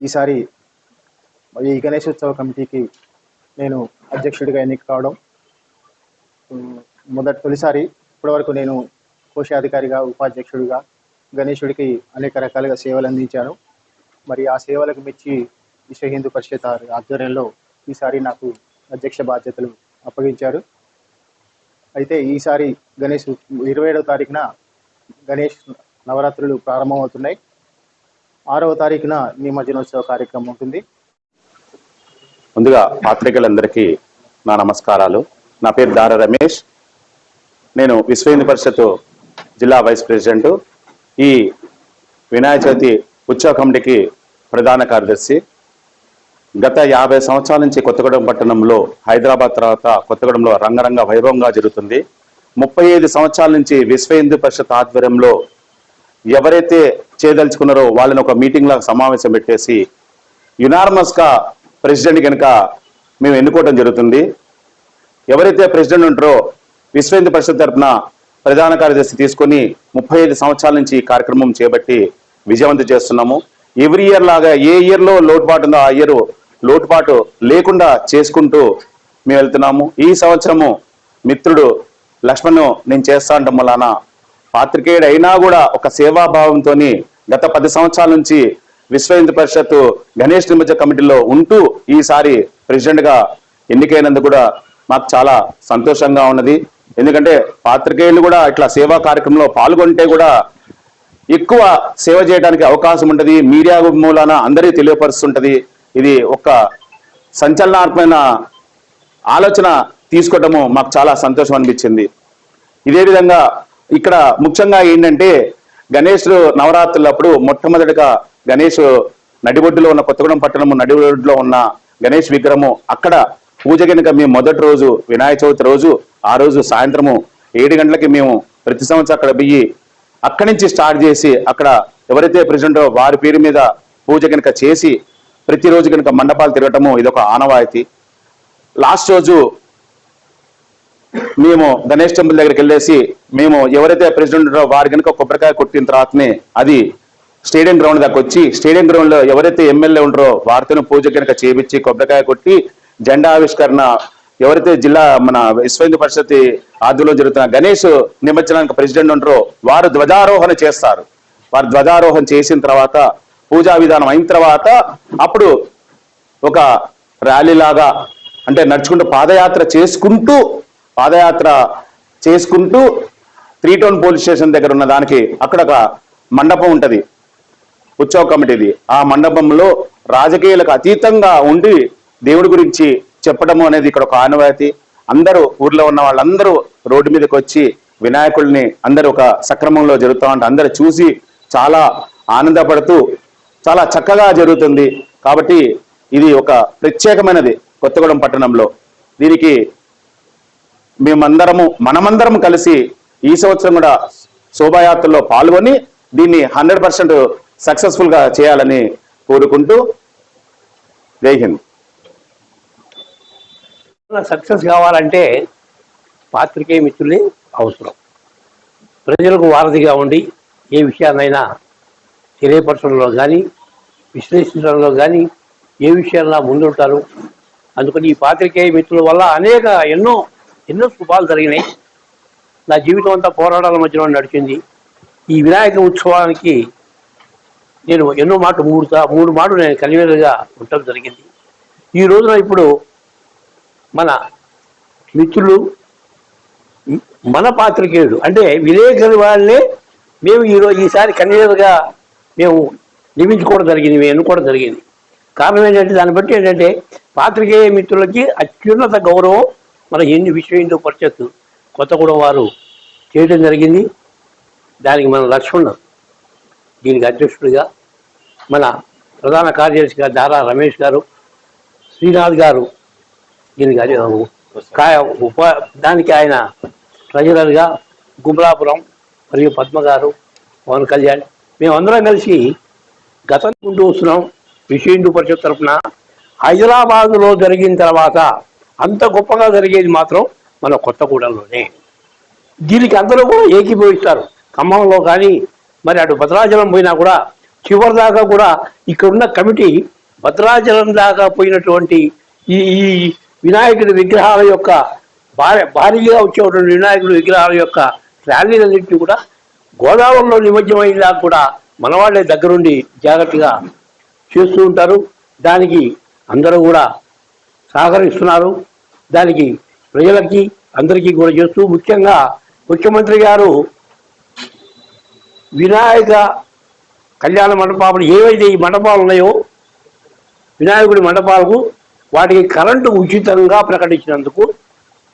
ఈసారి ఈ గణేశోత్సవ కమిటీకి నేను అధ్యక్షుడిగా ఎన్నిక కావడం మొదటి తొలిసారి ఇప్పటివరకు నేను కోశాధికారిగా ఉపాధ్యక్షుడిగా గణేశుడికి అనేక రకాలుగా సేవలు అందించాను. మరి ఆ సేవలకు మెచ్చి విశ్వ హిందూ పరిషత్ ఆధ్వర్యంలో ఈసారి నాకు అధ్యక్ష బాధ్యతలు అప్పగించారు. అయితే ఈసారి గణేష్ ఇరవై ఏడవ తారీఖున గణేష్ నవరాత్రులు ప్రారంభమవుతున్నాయి. ఆరవ తారీఖున నిమజ్జనోత్సవ కార్యక్రమం ఉంటుంది. ముందుగా పాత్రికలందరికీ నా నమస్కారాలు. నా పేరు దార రమేష్. నేను విశ్వ హిందూ పరిషత్ జిల్లా వైస్ ప్రెసిడెంట్. ఈ వినాయక చవితి ఉత్సవ కమిటీకి ప్రధాన కార్యదర్శి. గత యాభై సంవత్సరాల నుంచి కొత్తగూడెం పట్టణంలో హైదరాబాద్ తర్వాత కొత్తగూడెంలో రంగరంగ వైభవంగా జరుగుతుంది. ముప్పై ఐదు సంవత్సరాల నుంచి విశ్వ హిందూ పరిషత్ ఆధ్వర్యంలో ఎవరైతే చేయదలుచుకున్నారో వాళ్ళని ఒక మీటింగ్ లాగా సమావేశం పెట్టేసి యునార్మస్గా ప్రెసిడెంట్ కనుక మేము ఎన్నుకోవడం జరుగుతుంది. ఎవరైతే ప్రెసిడెంట్ ఉంటారో విశ్వ హిందూ పరిషత్ తరఫున ప్రధాన కార్యదర్శి తీసుకొని ముప్పై ఐదు సంవత్సరాల నుంచి ఈ కార్యక్రమం చేపట్టి విజయవంతం చేస్తున్నాము. ఎవ్రీ ఇయర్ లాగా ఏ ఇయర్లో లోటుపాటు ఉందో ఆ ఇయర్ లోటుపాటు లేకుండా చేసుకుంటూ మేము వెళ్తున్నాము. ఈ సంవత్సరము మిత్రుడు లక్ష్మణ్ నేను చేస్తా అంటాం వలన పాత్రికేయుడు అయినా కూడా ఒక సేవాభావంతో గత పది సంవత్సరాల నుంచి విశ్వ హిందూ పరిషత్ గణేష్ నిమజ్జ కమిటీలో ఉంటూ ఈసారి ప్రెసిడెంట్గా ఎన్నికైనందుకు కూడా మాకు చాలా సంతోషంగా ఉన్నది. ఎందుకంటే పాత్రికేయులు కూడా ఇట్లా సేవా కార్యక్రమంలో పాల్గొంటే కూడా ఎక్కువ సేవ చేయడానికి అవకాశం ఉంటుంది. మీడియా మూలాన అందరికీ తెలియపరుస్తుంటది. ఇది ఒక సంచలనాత్మైన ఆలోచన తీసుకోవటము మాకు చాలా సంతోషం అనిపించింది. ఇదే విధంగా ఇక్కడ ముఖ్యంగా ఏంటంటే గణేశుడు నవరాత్రులప్పుడు మొట్టమొదటిగా గణేష్ నడిబొడ్డులో ఉన్న కొత్తగూడెం పట్టణము నడిబొడ్డులో ఉన్న గణేష్ విగ్రహము అక్కడ పూజ కనుక మేము మొదటి రోజు వినాయక చవితి రోజు ఆ రోజు సాయంత్రము ఏడు గంటలకి మేము ప్రతి సంవత్సరం అక్కడ బియ్యి అక్కడి నుంచి స్టార్ట్ చేసి అక్కడ ఎవరైతే ప్రెసిడెంట్ వారి పేరు మీద పూజ కనుక చేసి ప్రతిరోజు కనుక మండపాలు తిరగటము ఇదొక ఆనవాయితీ. లాస్ట్ రోజు మేము గణేష్ టెంపుల్ దగ్గరికి వెళ్ళేసి మేము ఎవరైతే ప్రెసిడెంట్ ఉన్నారో వారి కనుక కొబ్బరికాయ కొట్టిన తర్వాతనే అది స్టేడియం గ్రౌండ్ దాకా వచ్చి స్టేడియం గ్రౌండ్లో ఎవరైతే ఎమ్మెల్యే ఉంటారో వారితో పూజ కనుక చేపించి కొబ్బరికాయ కొట్టి జెండా ఆవిష్కరణ ఎవరైతే జిల్లా మన విశ్వ పరిషత్ ఆధ్వర్యంలో జరుగుతున్న గణేష్ నిమజ్జనానికి ప్రెసిడెంట్ ఉంటారో వారు ధ్వజారోహణ చేస్తారు. వారు ధ్వజారోహణ చేసిన తర్వాత పూజా విధానం అయిన తర్వాత అప్పుడు ఒక ర్యాలీ లాగా అంటే నడుచుకుంటూ పాదయాత్ర చేసుకుంటూ పాదయాత్ర చేసుకుంటూ త్రీ టౌన్ పోలీస్ స్టేషన్ దగ్గర ఉన్న దానికి అక్కడ ఒక మండపం ఉంటుంది. ఉత్సవ కమిటీది. ఆ మండపంలో రాజకీయాలకు అతీతంగా ఉండి దేవుడి గురించి చెప్పడము అనేది ఇక్కడ ఒక ఆనవాయితీ. అందరూ ఊర్లో ఉన్న వాళ్ళందరూ రోడ్డు మీదకి వచ్చి వినాయకుడిని అందరూ ఒక సక్రమంలో జరుగుతూ ఉంటే అందరూ చూసి చాలా ఆనందపడుతూ చాలా చక్కగా జరుగుతుంది. కాబట్టి ఇది ఒక ప్రత్యేకమైనది కొత్తగూడెం పట్టణంలో. దీనికి మేమందరము మనమందరం కలిసి ఈ సంవత్సరం కూడా శోభాయాత్రలో పాల్గొని దీన్ని హండ్రెడ్ పర్సెంట్ సక్సెస్ఫుల్గా చేయాలని కోరుకుంటూ జై హింద్. సక్సెస్ కావాలంటే పాత్రికేయ మిత్రులే అవసరం. ప్రజలకు వారధిగా ఉండి ఏ విషయాన్నైనా తెలియపరచడంలో కానీ విశ్లేషించడంలో కానీ ఏ విషయాల్లో ముందుంటారు. అందుకని ఈ పాత్రికేయ మిత్రుల వల్ల అనేక ఎన్నో ఎన్నో శుభాలు జరిగినాయి. నా జీవితం అంతా పోరాటాల మధ్యలో నడిచింది. ఈ వినాయక ఉత్సవానికి నేను ఎన్నో మాట మూడు మూడు మాటలు నేను కన్వీనర్గా ఉండటం జరిగింది. ఈ రోజున ఇప్పుడు మన మిత్రులు మన పాత్రికేయుడు అంటే విలేకరి వాళ్ళే మేము ఈరోజు ఈసారి కన్వీనర్గా మేము నియమించుకోవడం జరిగింది మేము ఎన్నుకోవడం జరిగింది. కారణం ఏంటంటే దాన్ని బట్టి ఏంటంటే పాత్రికేయ మిత్రులకి అత్యున్నత గౌరవం మన ఎన్ని విశ్వ హిందూ పరిషత్ కొత్తగూడెం వారు చేయడం జరిగింది. దానికి మన లక్ష్మణ్ దీనికి అధ్యక్షుడిగా మన ప్రధాన కార్యదర్శిగా దారా రమేష్ గారు శ్రీనాథ్ గారు దీనికి అదే ఉప దానికి ఆయన ట్రెజరర్గా గుమలాపురం మరియు పద్మ గారు పవన్ కళ్యాణ్ మేమందరం కలిసి గతం ఉంటూ వస్తున్నాం. విశ్వ హిందూ పరిషత్ తరఫున హైదరాబాదులో జరిగిన తర్వాత అంత గొప్పగా జరిగేది మాత్రం మన కొత్తగూడెంలోనే. దీనికి అందరూ కూడా ఏకీభవిస్తారు. ఖమ్మంలో కానీ మరి అటు భద్రాచలం పోయినా కూడా చివరి దాకా కూడా ఇక్కడున్న కమిటీ భద్రాచలం దాకా పోయినటువంటి ఈ ఈ వినాయకుడి విగ్రహాల యొక్క భారీ భారీగా వచ్చేటువంటి వినాయకుడి విగ్రహాల యొక్క ర్యాలీలన్నింటినీ కూడా గోదావరిలో నిమజ్జమైనా కూడా మనవాళ్ళే దగ్గరుండి జాగ్రత్తగా చేస్తూ ఉంటారు. దానికి అందరూ కూడా సహకరిస్తున్నారు. దానికి ప్రజలకి అందరికీ కూడా చేస్తూ ముఖ్యంగా ముఖ్యమంత్రి గారు వినాయక కళ్యాణ మండపాలు ఏవైతే ఈ మండపాలు ఉన్నాయో వినాయకుడి మండపాలకు వాటికి కరెంటు ఉచితంగా ప్రకటించినందుకు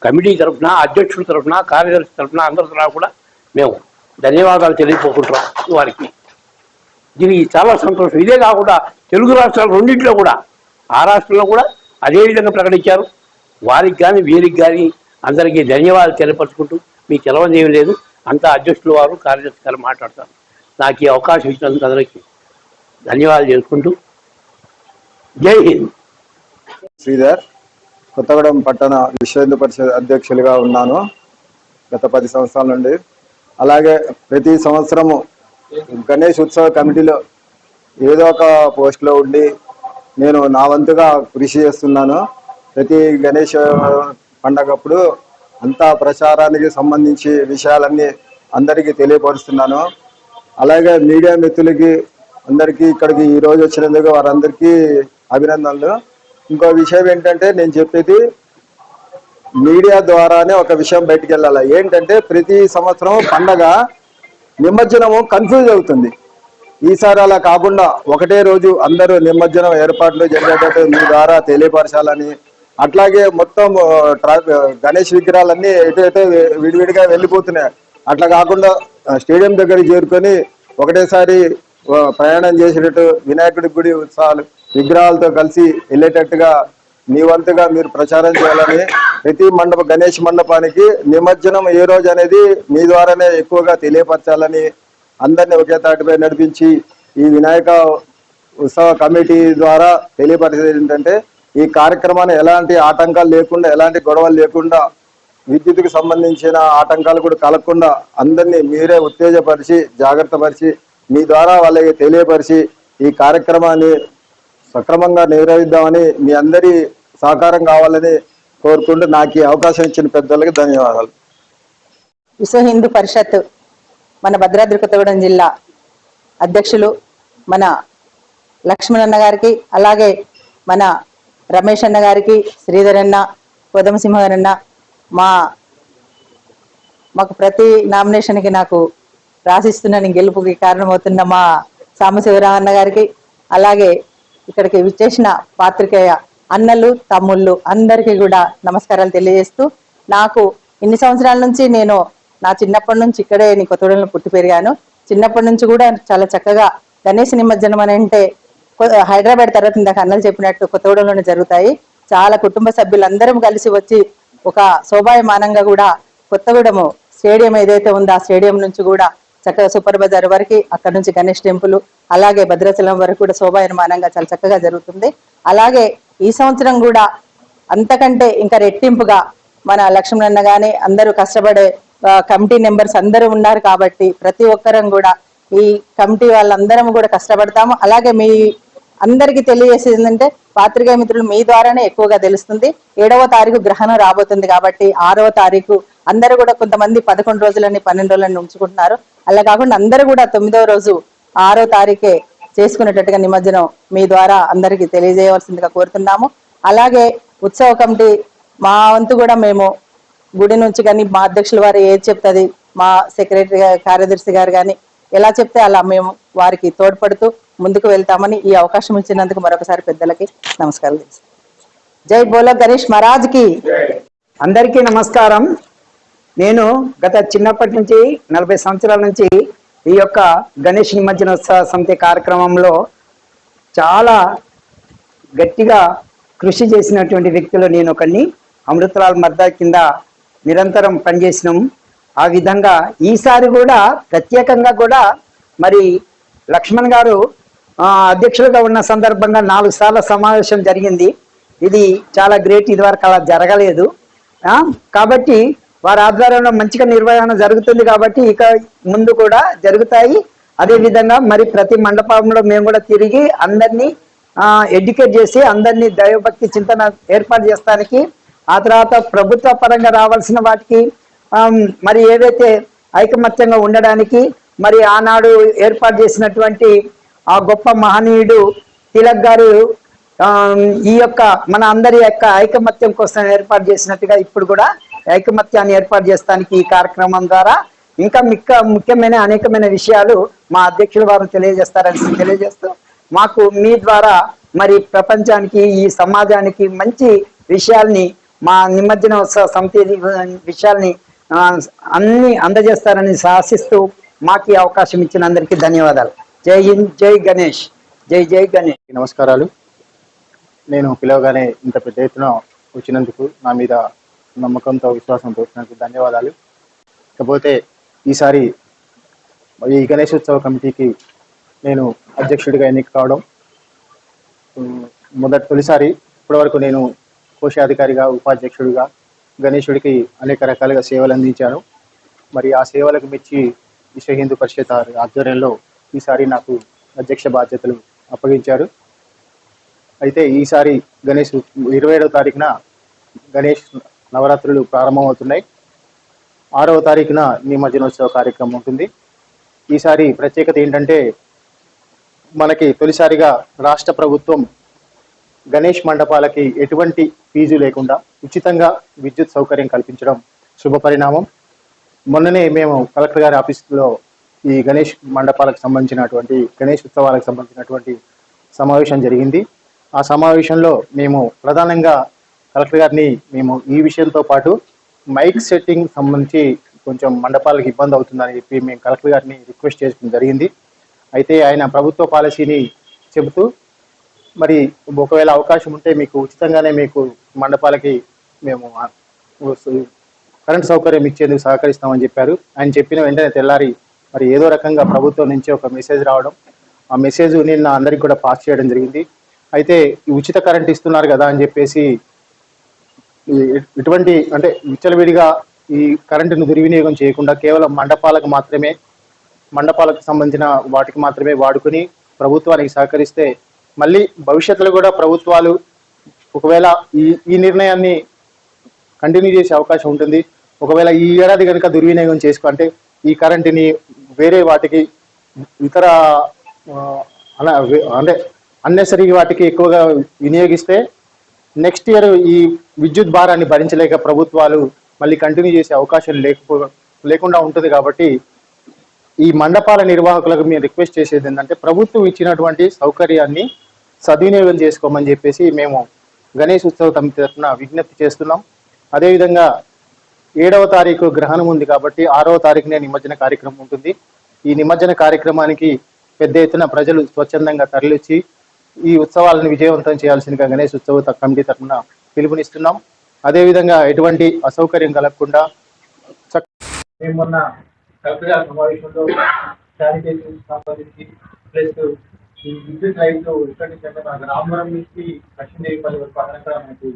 కమిటీ తరఫున అధ్యక్షుడి తరఫున కార్యదర్శి తరఫున అందరి తరఫున కూడా మేము ధన్యవాదాలు తెలియపోకుంటున్నాం వారికి. దీనికి చాలా సంతోషం. ఇదే కాకుండా తెలుగు రాష్ట్రాలు రెండింటిలో కూడా ఆ రాష్ట్రంలో కూడా అదేవిధంగా ప్రకటించారు. వారికి కానీ వీరికి కానీ అందరికీ ధన్యవాదాలు తెలియపరుచుకుంటూ మీకు తెలవని ఏమీ లేదు. అంతా అధ్యక్షులు వారు కార్యదర్శి గారు మాట్లాడతారు. నాకు ఈ అవకాశం ఇచ్చినందుకు అందరికీ ధన్యవాదాలు చేసుకుంటూ జై హింద్. శ్రీధర్ కొత్తగూడెం పట్టణ విశ్వ పరిషత్ అధ్యక్షులుగా ఉన్నాను గత పది సంవత్సరాల నుండి. అలాగే ప్రతి సంవత్సరము గణేష్ ఉత్సవ కమిటీలో ఏదో ఒక పోస్ట్లో ఉండి నేను నా వంతుగా కృషి చేస్తున్నాను. ప్రతి గణేష్ పండగప్పుడు అంతా ప్రచారానికి సంబంధించి విషయాలన్నీ అందరికీ తెలియపరుస్తున్నాను. అలాగే మీడియా మిత్రులకి అందరికీ ఇక్కడికి ఈరోజు వచ్చినందుకు వారందరికీ అభినందనలు. ఇంకో విషయం ఏంటంటే నేను చెప్పేది మీడియా ద్వారానే ఒక విషయం బయటికి వెళ్ళాలి. ఏంటంటే ప్రతి సంవత్సరం పండగ నిమజ్జనము కన్ఫ్యూజ్ అవుతుంది. ఈసారి అలా కాకుండా ఒకటే రోజు అందరూ నిమజ్జనం ఏర్పాట్లు జరిగేటట్టు మీ ద్వారా తెలియపరచాలని అట్లాగే మొత్తం గణేష్ విగ్రహాలన్నీ ఎటు ఎటు విడివిడిగా వెళ్ళిపోతున్నాయి. అట్లా కాకుండా స్టేడియం దగ్గరికి చేరుకొని ఒకటేసారి ప్రయాణం చేసేటట్టు వినాయకుడి గుడి ఉత్సవాలు విగ్రహాలతో కలిసి వెళ్ళేటట్టుగా మీ వంతుగా మీరు ప్రచారం చేయాలని ప్రతి మండప గణేష్ మండపానికి నిమజ్జనం ఏ రోజు అనేది మీ ద్వారానే ఎక్కువగా తెలియపరచాలని అందరినీ ఒకే తాటిపై నడిపించి ఈ వినాయక ఉత్సవ కమిటీ ద్వారా తెలియపరిచేది ఏంటంటే ఈ కార్యక్రమాన్ని ఎలాంటి ఆటంకాలు లేకుండా ఎలాంటి గొడవలు లేకుండా విద్యుత్కు సంబంధించిన ఆటంకాలు కూడా కలగకుండా అందరినీ మీరే ఉత్తేజపరిచి జాగ్రత్తపరిచి మీ ద్వారా వాళ్ళకి తెలియపరిచి ఈ కార్యక్రమాన్ని సక్రమంగా నిర్వహిద్దామని మీ అందరి సహకారం కావాలని కోరుకుంటూ నాకు ఈ అవకాశం ఇచ్చిన పెద్దలకి ధన్యవాదాలు. విశ్వ హిందూ పరిషత్ మన భద్రాద్రి కొత్తగూడెం జిల్లా అధ్యక్షులు మన లక్ష్మణ్ అన్న గారికి అలాగే మన రమేష్ అన్న గారికి శ్రీధర్ అన్న కోదమసింహ మా మాకు ప్రతి నామినేషన్కి నాకు రాసిస్తున్న గెలుపుకి కారణమవుతున్న మా సాంబశివరావు అన్న గారికి అలాగే ఇక్కడికి విచ్చేసిన పాత్రికేయ అన్నలు తమ్ముళ్ళు అందరికీ కూడా నమస్కారాలు తెలియజేస్తూ నాకు ఇన్ని సంవత్సరాల నుంచి నేను నా చిన్నప్పటి నుంచి ఇక్కడే నీ కొత్తగూడెంలో పుట్టి పెరిగాను. చిన్నప్పటి నుంచి కూడా చాలా చక్కగా గణేష్ నిమజ్జనం అని అంటే హైదరాబాద్ తర్వాత ఇందాక అన్నలు చెప్పినట్టు కొత్తగూడెంలోనే జరుగుతాయి. చాలా కుటుంబ సభ్యులందరం కలిసి వచ్చి ఒక శోభాయమానంగా కూడా కొత్తగూడెము స్టేడియం ఏదైతే ఉందో ఆ స్టేడియం నుంచి కూడా చక్కగా సూపర్ బజార్ వరకు అక్కడ నుంచి గణేష్ టెంపుల్ అలాగే భద్రాచలం వరకు కూడా శోభాయమానంగా చాలా చక్కగా జరుగుతుంది. అలాగే ఈ సంవత్సరం కూడా అంతకంటే ఇంకా రెట్టింపుగా మన లక్ష్మణన్న కానీ అందరూ కష్టపడే కమిటీ మెంబర్స్ అందరూ ఉన్నారు కాబట్టి ప్రతి ఒక్కరం కూడా ఈ కమిటీ వాళ్ళందరం కూడా కష్టపడతాము. అలాగే మీ అందరికీ తెలియజేసేది ఏంటంటే పాత్రికేయ మిత్రులు మీ ద్వారానే ఎక్కువగా తెలుస్తుంది. ఏడవ తారీఖు గ్రహణం రాబోతుంది కాబట్టి ఆరవ తారీఖు అందరూ కూడా కొంతమంది పదకొండు రోజులని పన్నెండు రోజులని ఉంచుకుంటున్నారు. అలా కాకుండా అందరూ కూడా తొమ్మిదవ రోజు ఆరో తారీఖే చేసుకునేటట్టుగా నిమజ్జనం మీ ద్వారా అందరికీ తెలియజేయవలసిందిగా కోరుతున్నాము. అలాగే ఉత్సవ కమిటీ మా వంతు కూడా మేము గుడి నుంచి కానీ మా అధ్యక్షుల వారు ఏది చెప్తుంది మా సెక్రటరీ కార్యదర్శి గారు కానీ ఎలా చెప్తే అలా మేము వారికి తోడ్పడుతూ ముందుకు వెళ్తామని ఈ అవకాశం ఇచ్చినందుకు మరొకసారి పెద్దలకి నమస్కారం జై బోలో గణేష్ మహారాజ్కి అందరికీ నమస్కారం. నేను గత చిన్నప్పటి నుంచి నలభై సంవత్సరాల నుంచి ఈ యొక్క గణేష్ నిమజ్జనోత్సవ సమితి కార్యక్రమంలో చాలా గట్టిగా కృషి చేసినటువంటి వ్యక్తులు నేను ఒకరిని అమృతలాల్ మర్దా కింద నిరంతరం పనిచేసినాం. ఆ విధంగా ఈసారి కూడా ప్రత్యేకంగా కూడా మరి లక్ష్మణ్ గారు అధ్యక్షులుగా ఉన్న సందర్భంగా నాలుగు సార్ల సమావేశం జరిగింది. ఇది చాలా గ్రేట్ ఇదివరకు అలా జరగలేదు. కాబట్టి వారి ఆధ్వర్యంలో మంచిగా నిర్వహణ జరుగుతుంది కాబట్టి ఇక ముందు కూడా జరుగుతాయి. అదేవిధంగా మరి ప్రతి మండపంలో మేము కూడా తిరిగి అందరినీ ఎడ్యుకేట్ చేసి అందరినీ దైవభక్తి చింతన ఏర్పాటు చేస్తానికి ఆ తర్వాత ప్రభుత్వ పరంగా రావాల్సిన వాటికి మరి ఏదైతే ఐకమత్యంగా ఉండడానికి మరి ఆనాడు ఏర్పాటు చేసినటువంటి ఆ గొప్ప మహనీయుడు తిలక్ గారు ఈ యొక్క మన అందరి యొక్క ఐకమత్యం కోసం ఏర్పాటు చేసినట్టుగా ఇప్పుడు కూడా ఐకమత్యాన్ని ఏర్పాటు చేస్తానికి ఈ కార్యక్రమం ద్వారా ఇంకా మిక్క ముఖ్యమైన అనేకమైన విషయాలు మా అధ్యక్షుల వారు తెలియజేస్తారని తెలియజేస్తూ మాకు మీ ద్వారా మరి ప్రపంచానికి ఈ సమాజానికి మంచి విషయాల్ని మా నిమజ్జన ఉత్సవ సమితి విషయాల్ని అన్ని అందజేస్తారని ఆశిస్తూ మాకు ఈ అవకాశం ఇచ్చిన అందరికీ ధన్యవాదాలు. జై హింద్ జై గణేష్ జై జై గణేష్. నమస్కారాలు. నేను పిలవగానే ఇంత పెద్ద ఎత్తున వచ్చినందుకు నా మీద నమ్మకంతో విశ్వాసంతో వచ్చినందుకు ధన్యవాదాలు. ఇకపోతే ఈసారి ఈ గణేశోత్సవ కమిటీకి నేను అధ్యక్షుడిగా ఎన్నిక కావడం మొదటి తొలిసారి ఇప్పటివరకు నేను కోశాధికారిగా ఉపాధ్యక్షుడిగా గణేశుడికి అనేక రకాలుగా సేవలు అందించాను మరి ఆ సేవలకు మెచ్చి విశ్వ హిందూ పరిషత్ ఆధ్వర్యంలో ఈసారి నాకు అధ్యక్ష బాధ్యతలు అప్పగించారు. అయితే ఈసారి గణేష్ ఇరవై ఏడవ తారీఖున గణేష్ నవరాత్రులు ప్రారంభమవుతున్నాయి. ఆరవ తారీఖున నిమజ్జనోత్సవ కార్యక్రమం ఉంటుంది. ఈసారి ప్రత్యేకత ఏంటంటే మనకి తొలిసారిగా రాష్ట్ర ప్రభుత్వం గణేష్ మండపాలకి ఎటువంటి ఫీజు లేకుండా ఉచితంగా విద్యుత్ సౌకర్యం కల్పించడం శుభ పరిణామం. మొన్ననే మేము కలెక్టర్ గారి ఆఫీసులో ఈ గణేష్ మండపాలకు సంబంధించినటువంటి గణేష్ ఉత్సవాలకు సంబంధించినటువంటి సమావేశం జరిగింది. ఆ సమావేశంలో మేము ప్రధానంగా కలెక్టర్ గారిని మేము ఈ విషయంతో పాటు మైక్ సెట్టింగ్ సంబంధించి కొంచెం మండపాలకు ఇబ్బంది అవుతుందని చెప్పి మేము కలెక్టర్ గారిని రిక్వెస్ట్ చేసుకోవడం జరిగింది. అయితే ఆయన ప్రభుత్వ పాలసీని చెబుతూ మరి ఒకవేళ అవకాశం ఉంటే మీకు ఉచితంగానే మీకు మండపాలకి మేము కరెంట్ సౌకర్యం ఇచ్చేందుకు సహకరిస్తామని చెప్పారు. ఆయన చెప్పిన వెంటనే తెల్లారి మరి ఏదో రకంగా ప్రభుత్వం నుంచి ఒక మెసేజ్ రావడం. ఆ మెసేజ్ నిన్న అందరికి కూడా పాస్ చేయడం జరిగింది. అయితే ఈ ఉచిత కరెంట్ ఇస్తున్నారు కదా అని చెప్పేసి ఎటువంటి ఇటువంటి అంటే విచ్చలవిడిగా ఈ కరెంటును దుర్వినియోగం చేయకుండా కేవలం మండపాలకు మాత్రమే మండపాలకు సంబంధించిన వాటికి మాత్రమే వాడుకుని ప్రభుత్వానికి సహకరిస్తే మళ్ళీ భవిష్యత్తులో కూడా ప్రభుత్వాలు ఒకవేళ ఈ ఈ నిర్ణయాన్ని కంటిన్యూ చేసే అవకాశం ఉంటుంది. ఒకవేళ ఈ ఏడాది కనుక దుర్వినియోగం చేసుకుంటే ఈ కరెంటుని వేరే వాటికి ఇతర అంటే అన్నెసరీ వాటికి ఎక్కువగా వినియోగిస్తే నెక్స్ట్ ఇయర్ ఈ విద్యుత్ భారాన్ని భరించలేక ప్రభుత్వాలు మళ్ళీ కంటిన్యూ చేసే అవకాశం లేకపో లేకుండా ఉంటుంది కాబట్టి ఈ మండపాల నిర్వాహకులకు మేము రిక్వెస్ట్ చేసేది ఏంటంటే ప్రభుత్వం ఇచ్చినటువంటి సౌకర్యాన్ని సద్వినియోగం చేసుకోమని చెప్పేసి మేము గణేష్ ఉత్సవ కమిటీ తరఫున విజ్ఞప్తి చేస్తున్నాం. అదేవిధంగా ఏడవ తారీఖు గ్రహణం ఉంది కాబట్టి ఆరవ తారీఖునే నిమజ్జన కార్యక్రమం ఉంటుంది. ఈ నిమజ్జన కార్యక్రమానికి పెద్ద ఎత్తున ప్రజలు స్వచ్ఛందంగా తరలిచ్చి ఈ ఉత్సవాలను విజయవంతం చేయాల్సిందిగా గణేష్ ఉత్సవ కమిటీ తరఫున పిలుపునిస్తున్నాం. అదేవిధంగా ఎటువంటి అసౌకర్యం కలగకుండా మేము మొన్న సమావేశంలో శానిటేషన్ సంబంధించి ప్లస్ ఈ విద్యుత్ లైట్లు ఇక్కడి మనకు రామవరం నుంచి లక్ష్మీదేవిపల్లి వరకు అక్కడ మనకి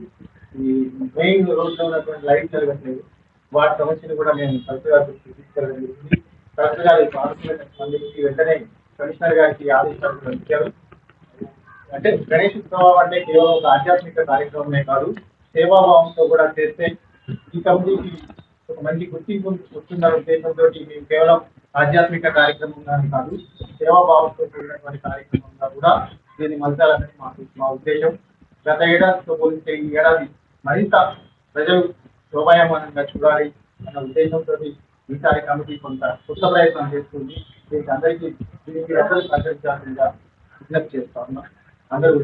ఈ మెయిన్ రోడ్లో ఉన్నటువంటి లైట్ జరగట్లేదు వాటి సమస్యను కూడా మేము కలెక్టర్ గారి తీసుకెళ్ళడం జరిగింది. కలెక్టర్ గారి ఆలోచనలకు స్పందించి వెంటనే కమిషనర్ గారికి ఆదేశాలు కూడా ఇచ్చారు అంటే గణేష్ ఉత్సవం అంటే కేవలం ఒక ఆధ్యాత్మిక కార్యక్రమమే కాదు సేవాభావంతో కూడా చేస్తే ఈ కమిటీకి ఒక మంచి గుర్తింపు వస్తున్న ఉద్దేశంతో మేము కేవలం ఆధ్యాత్మిక కార్యక్రమంగానే కాదు సేవాభావంతో కూడినటువంటి కార్యక్రమంగా కూడా దీన్ని మలచాలని మాకు మా ఉద్దేశం. గత ఏడాదితో పోలిస్తే ఈ ఏడాది మరింత ప్రజలు శోభాయమానంగా చూడాలి అన్న ఉద్దేశంతో ఈసారి కమిటీ కొంత కొత్త ప్రయత్నం చేస్తుంది దీనికి అందరికీ దీనికి అందరూ సహకరించాల్సిందిగా విజ్ఞప్తి చేస్తా ఉన్నాం. అందరూ